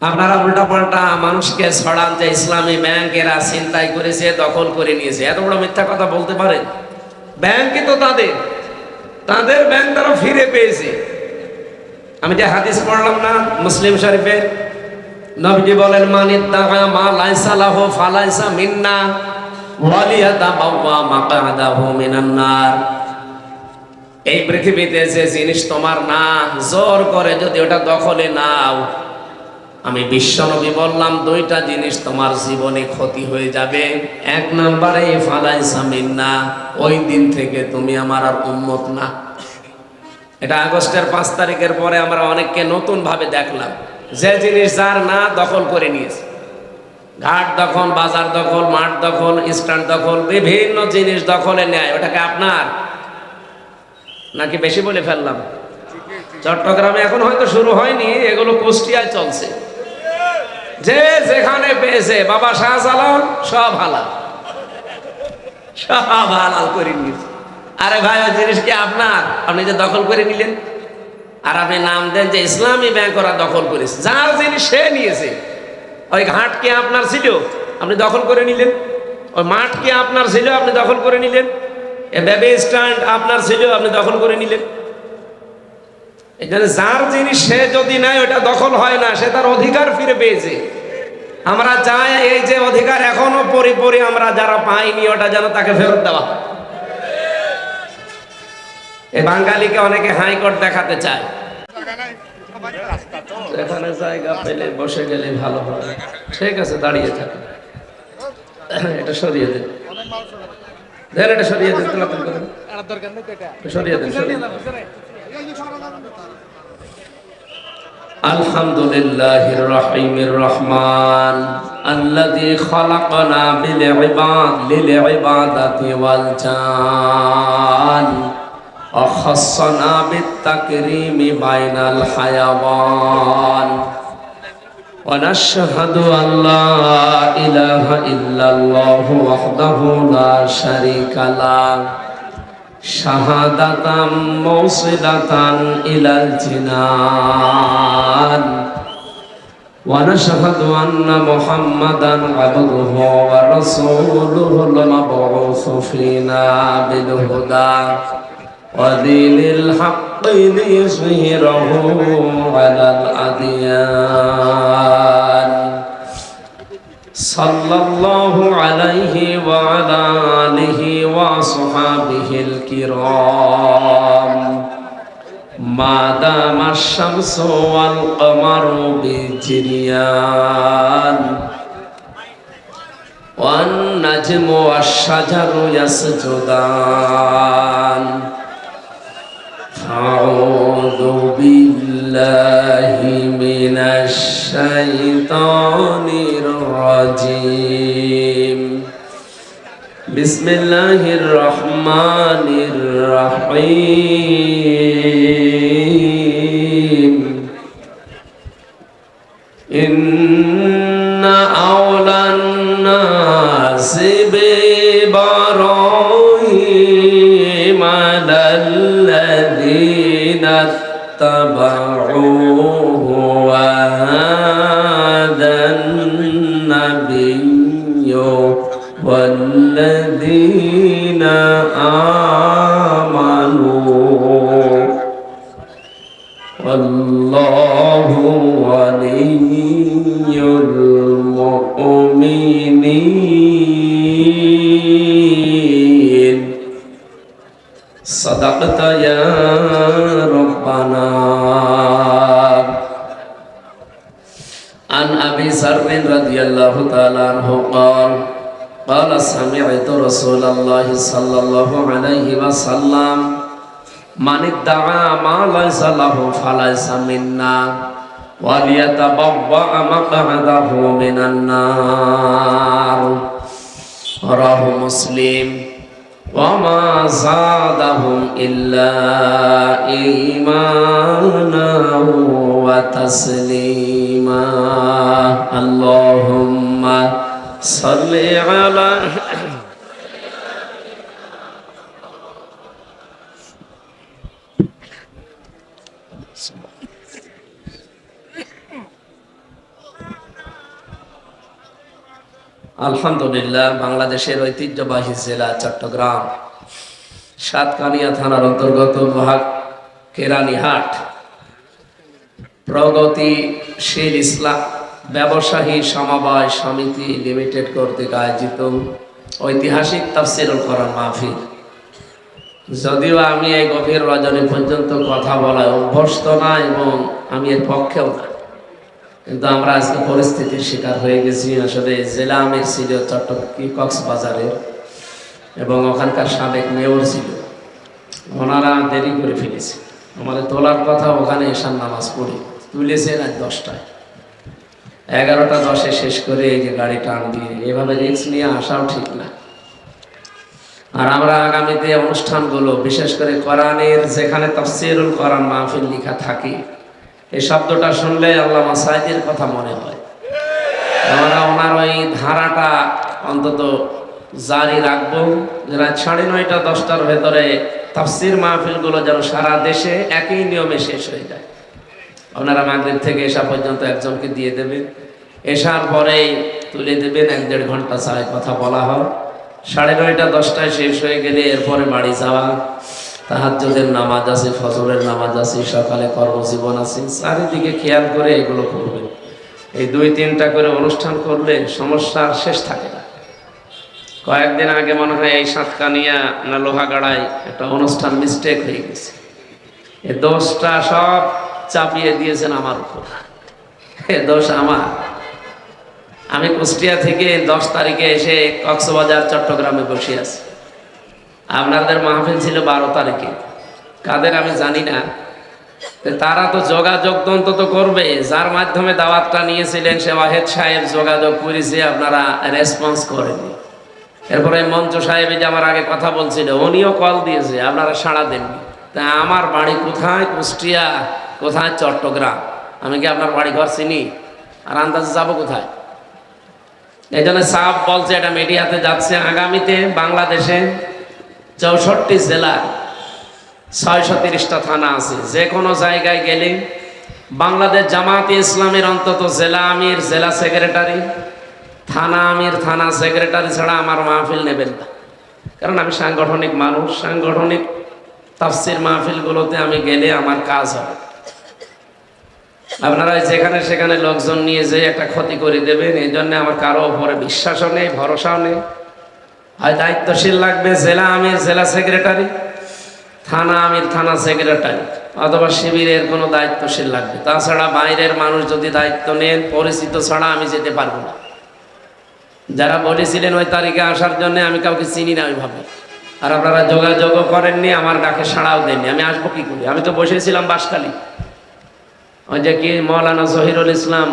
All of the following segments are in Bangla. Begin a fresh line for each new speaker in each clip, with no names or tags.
আপনারা উল্টা পাল্টা মানুষকে ছড়ান যে ইসলামী ব্যাংকেরা চিন্তাই করেছে, দখল করে নিয়েছে। এত বড় মিথ্যা কথা বলতে পারেন? ব্যাংকই তো তাদের। তাদের ব্যাংক তারা ফিরে পেয়েছে। আমি যে হাদিস পড়লাম না, মুসলিম শরীফের, নবীজি বলেন, মানিত দাগা মা লাইসা লাহু ফালাইসা মিন্না ওয়ালিয়াতা বাওয়া মাকাদাহু মিনান নার। এই পৃথিবীতে যে জিনিস তোমার না, জোর করে যদি ওটা দখলে নাও আমি বিশ্বনবী বললাম, দুইটা জিনিস তোমার জীবনে ক্ষতি হয়ে যাবে। এক নম্বরে, ফালাইসা মিন্না, ওই দিন থেকে তুমি আমার আর উন্মত না। এটা আগস্টের পাঁচ তারিখের পরে আমরা অনেককে নতুন ভাবে দেখলাম। যে জিনিস যার না দখল করে নিয়েছে। ঘাট দখল, বাজার দখল, মাঠ দখল, স্ট্যান্ড দখল, বিভিন্ন জিনিস দখলে নেয়। ওটাকে আপনার? নাকি বেশি বলে ফেললাম? চট্টগ্রামে এখন হয়তো শুরু হয়নি, এগুলো কুষ্টিয়ায় চলছে। যে যেখানে পেয়েছে, বাবা শাহজালাল, সব হালাল। সব হালাল করে নিয়েছে। আরে ভাই, ওই জিনিস কি আপনার? আপনি যে দখল করে নিলেন। আর আপনি নাম দেন যে ইসলামী ব্যাংক ওরা দখল করেছে। যার জিনিস সে নিয়েছে। ওই ঘাট কি আপনার ছিল? আপনি দখল করে নিলেন। ওই মাঠ কি আপনার ছিল? আপনি দখল করে নিলেন। এ বেবি স্ট্যান্ড আপনার ছিল? আপনি দখল করে নিলেন। যার জিনিস সে যদি নেয়, ওটা দখল হয় না, সে তার অধিকার ফিরে পেয়েছে। আমরা চাই এই যে অধিকার এখনও পরিপরি আমরা যারা পাইনি, ওটা যেন তাকে ফেরত দেওয়া এই বাঙালিকে অনেকে হাইকোর্ট দেখাতে চায়। এখানে জায়গা পেলে বসে গেলে ভালো ঠিক আছে, দাঁড়িয়ে থাকে। এটা সরিয়ে সরিয়ে সরিয়ে আলহামদুলিল্লাহ রহিমির রহমান الذي خلقنا بالعباد للعبادة والجان وخصنا بالتكريم بين الحيوان ونشهد أن لا إله إلا الله وحده لا شريك له شهادة موصلة إلى الجنان ونشهد أن محمدا عبده ورسوله المبعوث فينا بالهدى ودين الحق ليظهره على الأديان صلى الله عليه وعلى آله وصحابه الكرام ما دام الشمس والقمر بجريان والنجم والشجر يسجدان أعوذ بالله من الشيطان الله الرحمن الرحيم إن أولى الناس بإبراهيم للذين صدقت يا ربنا عن أبي ذر رضي الله تعالى عنه قال قال سمعت رسول الله صلى الله عليه وسلم من ادعى ما ليس له فليس منا وليتبوأ مقعده من النار رواه مسلم وما زادهم إلا إيمانا وتسليما. اللهم صل على আলহামদুলিল্লাহ, বাংলাদেশের ঐতিহ্যবাহী জেলা চট্টগ্রাম। সাতকানিয়া থানার অন্তর্গত ভাগ কেরানীহাট। প্রগতিশীল ইসলাম ব্যবসায়ী সমবায় সমিতি লিমিটেড কর্তৃক আয়োজিত ঐতিহাসিক তাফসিরুল করার মাহফিল। যদিও আমি এই গভীর রজনী পর্যন্ত কথা বলায় অভ্যস্ত না এবং আমি এর পক্ষেও না। কিন্তু আমরা আজকে পরিস্থিতির শিকার হয়ে গেছি। আসলে জেলা আমির ছিল চট্টগ্রাম কক্সবাজারের এবং ওখানকার সাবেক মেয়র ছিল। ওনারা দেরি করে ফেলেছে। আমাদের তোলার কথা ওখানে এসার নামাজ পড়ি তুলেছে রাত দশটায়। এগারোটা দশে শেষ করে এই যে গাড়ি টান দিয়ে এভাবে রিক্স নিয়ে আসাও ঠিক না। আর আমরা আগামীতে অনুষ্ঠানগুলো, বিশেষ করে কোরআনের যেখানে তফসিরুল কোরআন মাহফিল লেখা থাকে এই শব্দটা শুনলে আল্লাহ সাইদের কথা মনে হয়। আমরা ওনার ওই ধারাটা অন্তত জারি রাখব। যে রাত সাড়ে নয়টা, দশটার ভেতরে তাফসির মাহফিলগুলো যেন সারা দেশে একই নিয়মে শেষ হয়ে যায়। আপনারা মাগরিব থেকে এসা পর্যন্ত একজনকে দিয়ে দেবেন। এসার পরেই তুলে দেবেন, এক দেড় ঘণ্টা ছাড়াই কথা বলা হয়। সাড়ে নয়টা, দশটায় শেষ হয়ে গেলে এরপরে বাড়ি যাওয়া। তাহাজ্জুদের নামাজ আছে, ফজরের নামাজ আছে, সকালে কর্মজীবন আছে। চারিদিকে খেয়াল করে এগুলো করবেন। এই দুই তিনটা করে অনুষ্ঠান করলে সমস্যার শেষ থাকে না। কয়েকদিন আগে মনে হয় এই সাতকানিয়া না লোহাগাড়ায় একটা অনুষ্ঠান মিস্টেক হয়ে গেছে। এ দোষটা সব চাপিয়ে দিয়েছেন আমার উপর। এ দোষ আমার। আমি কুষ্টিয়া থেকে দশ তারিখে এসে কক্সবাজার, চট্টগ্রামে বসে আছি। আপনাদের মাহফিল ছিল বারো তারিখে। কাদের আমি জানি না। তারা তো যোগাযোগ তো অন্তত করবে। যার মাধ্যমে দাওয়াতটা নিয়েছিলেন সে ওয়াহেদ সাহেব, যোগাযোগ করেছে, আপনারা রেসপন্স করেননি এরপরে মঞ্চ সাহেব যে আমার আগে কথা বলছিল, উনিও কল দিয়েছে, আপনারা সাড়া দেননি। তা আমার বাড়ি কোথায়? কুষ্টিয়া, কোথায়? চট্টগ্রাম। আমি কি আপনার বাড়ি ঘর চিনি? আর আন্দাজে যাব কোথায়? এই জন্য সাপ বলছে, এটা মিডিয়াতে যাচ্ছে। আগামীতে বাংলাদেশে চৌষট্টি জেলা, ছয়শো তিরিশটা থানা আছে। যে কোনো জায়গায় গেলে বাংলাদেশ জামাতে ইসলামের অন্তত জেলা আমির, জেলা সেক্রেটারি, থানা আমির, থানা সেক্রেটারি ছাড়া আমার মাহফিল নেবেন না। কারণ আমি সাংগঠনিক মানুষ, সাংগঠনিক তাফসির মাহফিলগুলোতে আমি গেলে আমার কাজ হবে। আপনারা যেখানে সেখানে লোকজন নিয়ে যেয়ে একটা ক্ষতি করে দেবেন, এই জন্য আমার কারও ওপরে বিশ্বাসও নেই, ভরসাও নেই। হয় দায়িত্বশীল লাগবে জেলা আমির, জেলা সেক্রেটারি থানা আমির, থানা সেক্রেটারি অথবা শিবিরের কোনো দায়িত্বশীল লাগবে। তাছাড়া বাইরের মানুষ যদি দায়িত্ব নেন, পরিচিত ছাড়া আমি যেতে পারব না। যারা বলেছিলেন ওই তারিখে আসার জন্য আমি কাউকে চিনি না ওইভাবে। আর আপনারা যোগাযোগও করেননি, আমার ডাকে সাড়াও দেননি। আমি আসব কী করি? আমি তো বসেছিলাম বাসখালী। ওই যে কি মৌলানা জহিরুল ইসলাম,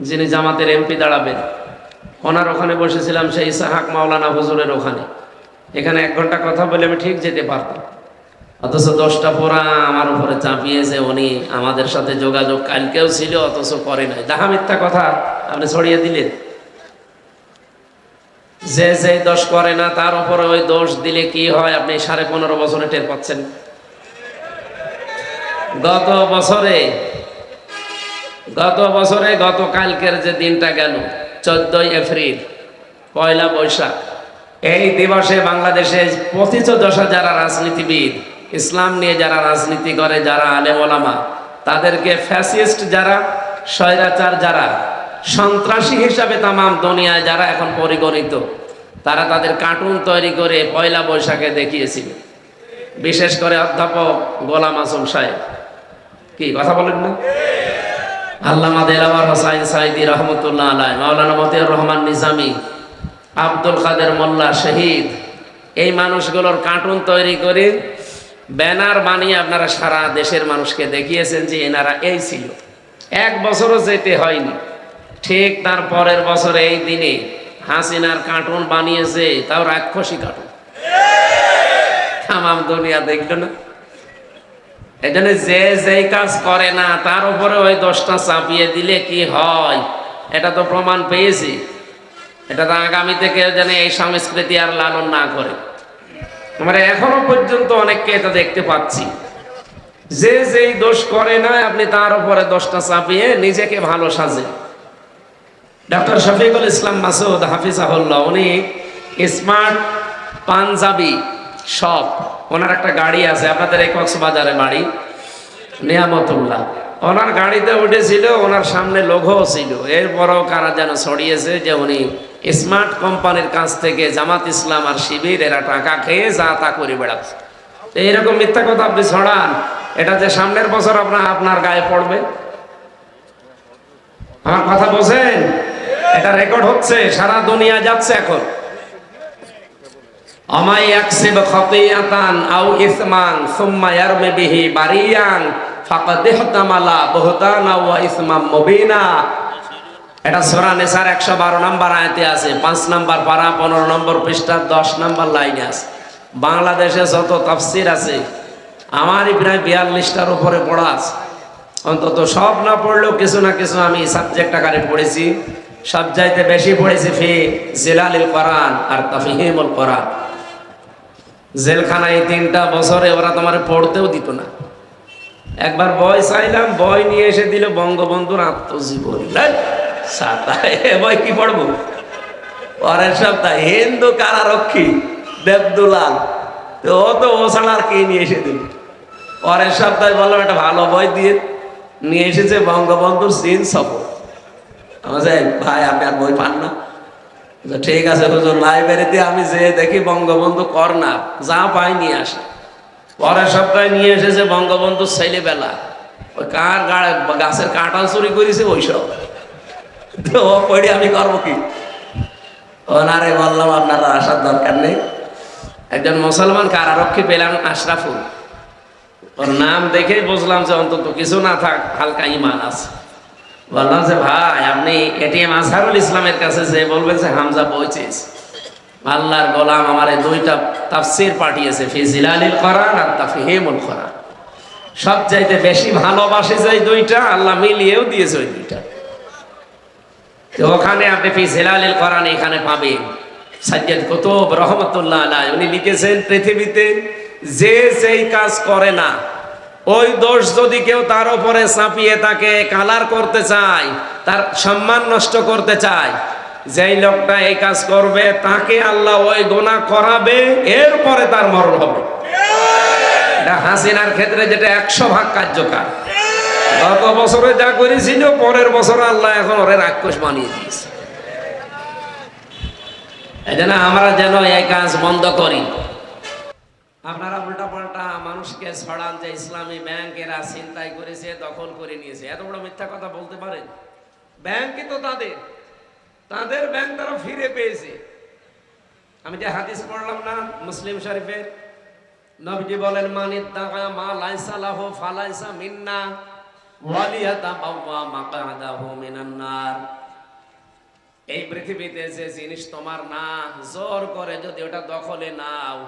যিনি জামাতের এমপি দাঁড়াবেন ওনার ওখানে বসেছিলাম, সেই ইসাহাক মাওলানা হুজুরের ওখানে। এখানে এক ঘণ্টা কথা বলে আমি ঠিক যেতে পারতাম। অথচ দশটা পোড়া আমার উপরে চাপিয়েছে উনি, আমাদের সাথে যোগাযোগ কালকেও ছিল, অথচ করে নাই। দেখা মিথ্যা কথা, আপনি ছড়িয়ে দিলেন। যে যে দোষ করে না, তার উপরে ওই দোষ দিলে কি হয়, আপনি সাড়ে পনেরো বছরে টের পাচ্ছেন। গত বছরে গত বছরে গত কালকের যে দিনটা গেল চোদ্দই এপ্রিল, পয়লা বৈশাখ। এই দিবসে বাংলাদেশে পঁচিশ দশা যারা রাজনীতিবিদ, ইসলাম নিয়ে যারা রাজনীতি করে, যারা আলেম ওলামা, তাদেরকে ফ্যাসিস্ট যারা, স্বৈরাচার যারা, সন্ত্রাসী হিসাবে তামাম দুনিয়ায় যারা এখন পরিগণিত, তারা তাদের কার্টুন তৈরি করে পয়লা বৈশাখে দেখিয়েছিল। বিশেষ করে অধ্যাপক গোলাম আসম সাহেব। কি, কথা বলেন না? আল্লামা দেলাওয়ার হোসাইন সাইদি রহমতুল্লাহ আলাই মাওলানা মতিউর রহমান নিজামী, আব্দুল কাদের মোল্লা শহীদ, এই মানুষগুলোর কার্টুন তৈরি করে ব্যানার বানিয়ে আপনারা সারা দেশের মানুষকে দেখিয়েছেন যে এনারা এই ছিল। এক বছরও যেতে হয়নি। ঠিক তার পরের বছর এই দিনে হাসিনার কার্টুন বানিয়েছে তাও রাক্ষসী কার্টুন। তামাম দুনিয়া দেখল না। এজন্য যে যেই কাজ করে না, তার উপরে ওই দশটা চাপিয়ে দিলে কি হয়? এটা তো প্রমাণ পেয়েছি। এটা তো আগামীতে কেউ যেন এই সংস্কৃতি আর লালন না করে। আমরা এখনও পর্যন্ত অনেককে এটা দেখতে পাচ্ছি। যে যেই দোষ করে না, আপনি তার উপরে দোষটা চাপিয়ে নিজেকে ভালো সাজে ডক্টর শফিকুল ইসলাম মাসুদ হাফিজাহুল্লাহ, উনি স্মার্ট পাঞ্জাবি শপ ওনার একটা গাড়ি আছে, আপনাদের এই কক্সবাজারে বাড়ি। নিয়ামতুল্লাহ। ওনার গাড়িতে উঠেছিল, ওনার সামনে লোগো ছিল। এরপরও কারা যেন ছড়িয়েছে যে উনি স্মার্ট কোম্পানির কাছ থেকে জামাত ইসলাম আর শিবির, এরা টাকা খেয়ে যা তা করে বেড়াচ্ছে। এইরকম মিথ্যা কথা আপনি ছড়ান, এটা যে সামনের বছর আপনার আপনার গায়ে পড়বে। আমার কথা বোঝেন? এটা রেকর্ড হচ্ছে, সারা দুনিয়া যাচ্ছে এখন। আমাই ইয়াকসিব খাতিয়াতান আও ইসমান, সুম্মা ইয়ারমি বিহি বারিয়ান, ফাকাদ ইহতামালা বুহতানা ওয়া ইসমাম মুবিনা। এটা সূরা নিসার 112 নম্বর আয়াতে আছে। 5 নম্বর পারা 15 নম্বর পৃষ্ঠা 10 নম্বর লাইনে আছে। বাংলাদেশে যত তাফসীর আছে আমারই প্রায় 42টার উপরে পড়া আছে। অন্তত সব না পড়লেও কিছু না কিছু আমি সাবজেক্ট আকারে পড়েছি। সব চাইতে বেশি পড়েছি ফি জিলালিল কোরআন আর তাফহিমুল কোরআন। জেলখানায় তিনটা বছরে ওরা তোমার পড়তেও দিত না। একবার বই চাইলাম বই নিয়ে এসে দিল বঙ্গবন্ধুর আত্মজীবনী। বই কি পড়ব? পরের সপ্তাহে হিন্দু কারারক্ষী দেবদুলাল ও তো ও ছাড়া আর কে নিয়ে এসে দিল। পরের সপ্তাহে বললাম, একটা ভালো বই দিয়ে নিয়ে এসেছে বঙ্গবন্ধুর সিন সফর। আমার ভাই, আপনি আর বই পান না। ঠিক আছে, হুজুর লাইব্রেরিতে আমি যে দেখি বঙ্গবন্ধু কর্নার যা পাই নিয়ে আসে। পরের সপ্তাহে নিয়ে এসেছে বঙ্গবন্ধু ছেলেবেলা। ওই কার গাছের কাঁটা চুরি করেছে ওইসব। তো ও পড়ি আমি করব কি? ওনারে বললাম আপনারা আসার দরকার নেই। একজন মুসলমান কারারক্ষী পেলাম আশরাফুল। ওর নাম দেখেই বুঝলাম যে অন্তত কিছু না থাক, হালকা ইমান আছে। বললাম যে, ভাই, আপনি এটিএম ইসলামের কাছে যে বলবেন যে, হামজা চেয়েছে আল্লাহর গোলাম দুইটা তাফসির পাঠিয়েছে কোরআন আর কোরআন। সব চাইতে বেশি ভালোবাসে যে দুইটা, আল্লাহ মিলিয়েও দিয়েছে ওই দুইটা। ওখানে আপনি ফিজিলালিল কোরআন এখানে পাবেন। সাজ্জাদ কুতুব রহমতুল্লাহ আলাই উনি লিখেছেন, পৃথিবীতে যে যেই কাজ করে না ওই দোষ যদি কেউ তার উপরে চাপিয়ে তাকে কালার করতে চায়, তার সম্মান নষ্ট করতে চায়, যেই লোকটা এই কাজ করবে, তাকে আল্লাহ ওই গোনা করাবে, এরপরে তার মরণ হবে। হাসিনার ক্ষেত্রে যেটা একশো ভাগ কার্যকর। গত বছরে যা করেছিল, পরের বছর আল্লাহ এখন ওরে রাক্ষস বানিয়ে দিয়েছে। এই আমরা যেন এই কাজ বন্ধ করি। আপনারা উল্টা পাল্টা মানুষকে ছড়ান যে ইসলামী ব্যাংক এরা চিন্তাই করেছে, দখল করে নিয়েছে। এত বড় মিথ্যা কথা বলতে পারেন? ব্যাংকই তো তাদের। তাদের ব্যাংক তারা ফিরে পেয়েছে। আমি যে হাদিস পড়লাম না, মুসলিম শরীফের? নবীজি বলেন মানিত দাগা মা লাইসা লাহু ফালাইসা মিন্না ওয়ালিয়াতা বাওয়া মাকাদাহু মিনান নার। এই পৃথিবীতে যে জিনিস তোমার না, জোর করে যদি ওটা দখলে নাও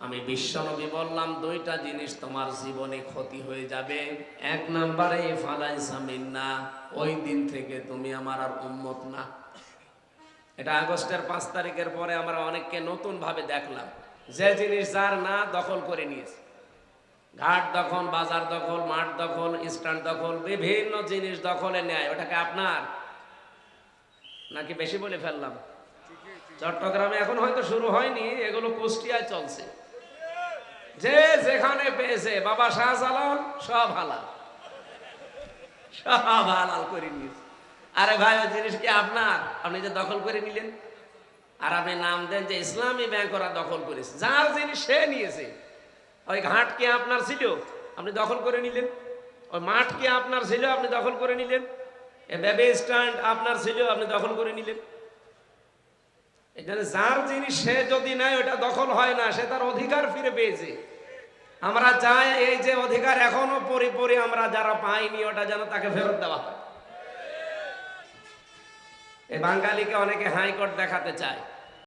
আমি বিশ্বনবী বললাম দুইটা জিনিস তোমার জীবনে ক্ষতি হয়ে যাবে। এক নম্বরে ফালাইসা মিন্না ওই দিন থেকে তুমি আমার আর উম্মত না। এটা আগস্টের পাঁচ তারিখের পরে আমরা অনেককে নতুন ভাবে দেখলাম। যে জিনিস যার না দখল করে নিয়েছে। ঘাট দখল বাজার দখল মাঠ দখল স্ট্যান্ড দখল বিভিন্ন জিনিস দখলে নেয়। ওটাকে আপনার? নাকি বেশি বলে ফেললাম? চট্টগ্রামে এখন হয়তো শুরু হয়নি এগুলো কুষ্টিয়ায় চলছে। যে যেখানে পেয়েছে, বাবা শাহজালাল, সব হালাল। সব হালাল করে নিয়েছে। আরে ভাই, ওই জিনিস কি আপনার? আপনি যে দখল করে নিলেন। আর আপনি নাম দেন যে ইসলামী ব্যাংক ওরা দখল করেছে। যার জিনিস সে নিয়েছে। ওই ঘাট কি আপনার ছিল? আপনি দখল করে নিলেন। ওই মাঠ কি আপনার ছিল? আপনি দখল করে নিলেন। এ বেবি স্ট্যান্ড আপনার ছিল? আপনি দখল করে নিলেন। এখানে যার জিনিস সে যদি নেয়, ওটা দখল হয় না, সে তার অধিকার ফিরে পেয়েছে। আমরা চাই এই যে অধিকার এখনও পরিপরি আমরা যারা পাইনি, ওটা যেন তাকে ফেরত দেওয়া হয়। এই বাঙালিকে অনেকে হাইকোর্ট দেখাতে চায়।